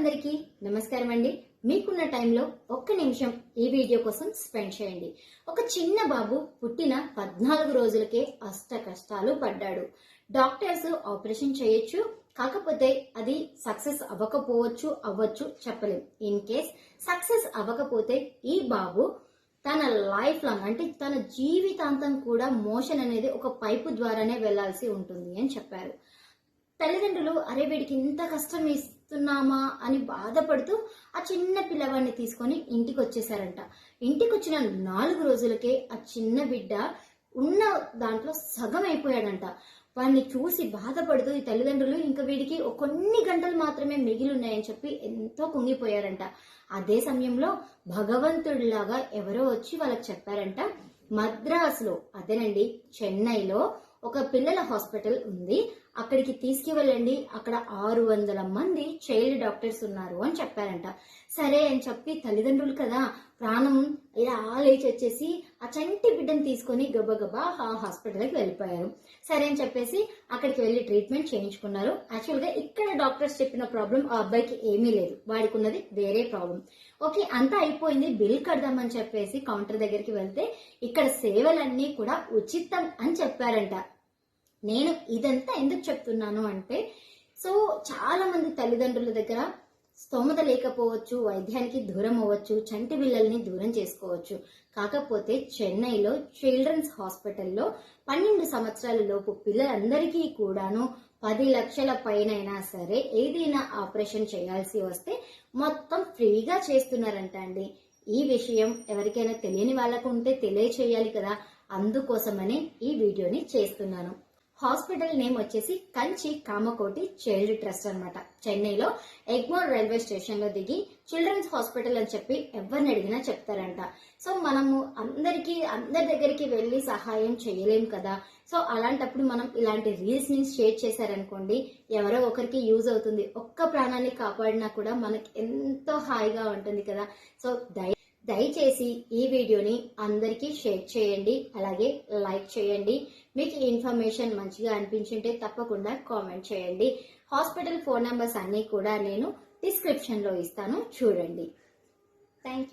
అందరికీ నమస్కారం అండి మీకున్న టైంలో ఒక్క నిమిషం ఈ వీడియో కోసం స్పెండ్ చేయండి. ఒక చిన్న బాబు పుట్టిన పద్నాలుగు రోజులకే అష్ట కష్టాలు పడ్డాడు. డాక్టర్స్ ఆపరేషన్ చేయొచ్చు కాకపోతే అది సక్సెస్ అవ్వకపోవచ్చు అవ్వచ్చు చెప్పలేం. ఇన్ కేస్ సక్సెస్ అవ్వకపోతే ఈ బాబు తన లైఫ్ లాంగ్ అంటే తన జీవితాంతం కూడా మోషన్ అనేది ఒక పైపు ద్వారానే వెళ్ళాల్సి ఉంటుంది అని చెప్పారు. తల్లిదండ్రులు అరే వీడికి ఇంత కష్టం ఇస్తున్నామా? అని బాధపడుతూ ఆ చిన్న పిల్లవాడిని తీసుకొని ఇంటికి వచ్చేసారంట ఇంటికి వచ్చిన నాలుగు రోజులకే ఆ చిన్న బిడ్డ ఉన్న దాంట్లో సగం అయిపోయాడంట వాడిని చూసి బాధపడుతూ ఈ తల్లిదండ్రులు ఇంకా వీడికి కొన్ని గంటలు మాత్రమే మిగిలి ఉన్నాయని చెప్పి ఎంతో కుంగిపోయారంట. అదే సమయంలో భగవంతుడిలాగా ఎవరో వచ్చి వాళ్ళకి చెప్పారంట మద్రాసులో అదేనండి చెన్నైలో ఒక పిల్లల హాస్పిటల్ ఉంది. అక్కడికి తీసుకువెళ్ళండి. అక్కడ ఆరు వందల మంది చైల్డ్ డాక్టర్స్ ఉన్నారు అని చెప్పారంట. సరే అని చెప్పి తల్లిదండ్రులు కదా ప్రాణం ఇలా లేచి వచ్చేసి ఆ చంటి బిడ్డను తీసుకొని గబగబా ఆ హాస్పిటల్కి వెళ్ళిపోయారు. సరే అని చెప్పేసి అక్కడికి వెళ్ళి ట్రీట్మెంట్ చేయించుకున్నారు. యాక్చువల్గా ఇక్కడ డాక్టర్స్ చెప్పిన ప్రాబ్లం ఆ అబ్బాయికి ఏమీ లేదు. వాడికి ఉన్నది వేరే ప్రాబ్లం. ఓకే అంతా అయిపోయింది. బిల్ కడదామని చెప్పేసి కౌంటర్ దగ్గరికి వెళ్తే ఇక్కడ సేవలన్నీ కూడా ఉచితం అని చెప్పారంట. నేను ఇదంతా ఎందుకు చెప్తున్నాను అంటే సో చాలా మంది తల్లిదండ్రుల దగ్గర స్తోమత లేకపోవచ్చు వైద్యానికి దూరం అవ్వచ్చు చంటి పిల్లల్ని దూరం చేసుకోవచ్చు. కాకపోతే చెన్నైలో చిల్డ్రన్స్ హాస్పిటల్లో పన్నెండు సంవత్సరాల లోపు పిల్లలందరికీ కూడాను పది లక్షల పైనైనా సరే ఏదైనా ఆపరేషన్ చేయాల్సి వస్తే మొత్తం ఫ్రీగా చేస్తున్నారంట అండి. ఈ విషయం ఎవరికైనా తెలియని వాళ్ళకు ఉంటే తెలియచేయాలి కదా. అందుకోసమనే ఈ వీడియోని చేస్తున్నాను. హాస్పిటల్ నేమ్ వచ్చేసి కంచి కామకోటి చైల్డ్ ట్రస్ట్ అనమాట చెన్నైలో ఎగ్మోర్ రైల్వే స్టేషన్లో దిగి చిల్డ్రన్స్ హాస్పిటల్ అని చెప్పి ఎవరిని అడిగినా చెప్తారంట. సో మనము అందరికి అందరి దగ్గరికి వెళ్ళి సహాయం చేయలేం కదా. సో అలాంటప్పుడు మనం ఇలాంటి రీల్స్ని షేర్ చేశారనుకోండి ఎవరో ఒకరికి యూజ్ అవుతుంది. ఒక్క ప్రాణాన్ని కాపాడినా కూడా మనకి ఎంతో హాయిగా ఉంటుంది కదా. సో దయ దయచేసి ఈ వీడియోని అందరికీ షేర్ చేయండి అలాగే లైక్ చేయండి. మీకు ఇన్ఫర్మేషన్ మంచిగా అనిపించుంటే తప్పకుండా కామెంట్ చేయండి. హాస్పిటల్ ఫోన్ నెంబర్స్ అన్నీ కూడా నేను డిస్క్రిప్షన్లో ఇస్తాను. చూడండి. థ్యాంక్